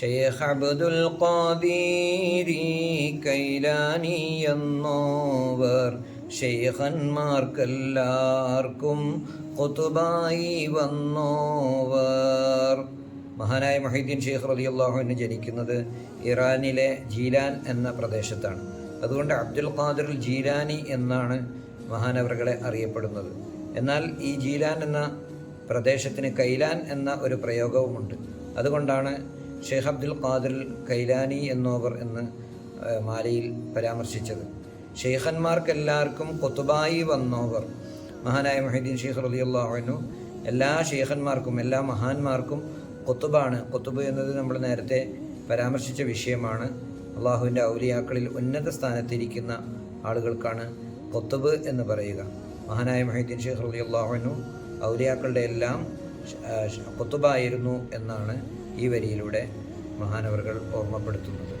ഷെയ്ഖ് അബ്ദുൽ ഖാദീരി കൈലാനി എന്നോവർ ഷെയ്ഖന്മാർക്കെല്ലാവർക്കും കുത്തുബായി വന്നോവർ. മഹാനായ മൊഹീദ്ദീൻ ഷെയ്ഖ് റളിയല്ലാഹുവിന് ജനിക്കുന്നത് ഇറാനിലെ ജീലാൻ എന്ന പ്രദേശത്താണ്. അതുകൊണ്ട് അബ്ദുൽ ഖാദിർ ജീലാനി എന്നാണ് മഹാനവറുകളെ അറിയപ്പെടുന്നത്. എന്നാൽ ഈ ജീലാൻ എന്ന പ്രദേശത്തിന് കൈലാൻ എന്ന ഒരു പ്രയോഗവുമുണ്ട്. അതുകൊണ്ടാണ് ഷെയ്ഖ് അബ്ദുൽ ഖാദിർ കൈലാനി എന്നോവർ എന്ന് മാലയിൽ പരാമർശിച്ചത്. ഷെയ്ഖന്മാർക്കെല്ലാവർക്കും കൊത്തുബായി വന്നോവർ. മഹാനായ മൊഹീദ്ദീൻ ഷെയ്ഖ് റബിയുള്ളു എല്ലാ ഷെയ്ഖന്മാർക്കും എല്ലാ മഹാന്മാർക്കും കൊത്തുബാണ് കൊത്തുബ് എന്നത് നമ്മൾ നേരത്തെ പരാമർശിച്ച വിഷയമാണ്. അള്ളാഹുവിന്റെ ഔലിയാക്കളിൽ ഉന്നത സ്ഥാനത്തിരിക്കുന്ന ആളുകൾക്കാണ് കൊത്തുബ് എന്ന് പറയുക. മഹാനായ മൊഹീദ്ദീൻ ഷെയ്ഖ് റബിയുള്ളു ഔലിയാക്കളുടെ എല്ലാം കൊത്തുബായിരുന്നു എന്നാണ് ഈ വരിയിലൂടെ മഹാനവറുകൾ ഓർമ്മപ്പെടുത്തുന്നത്.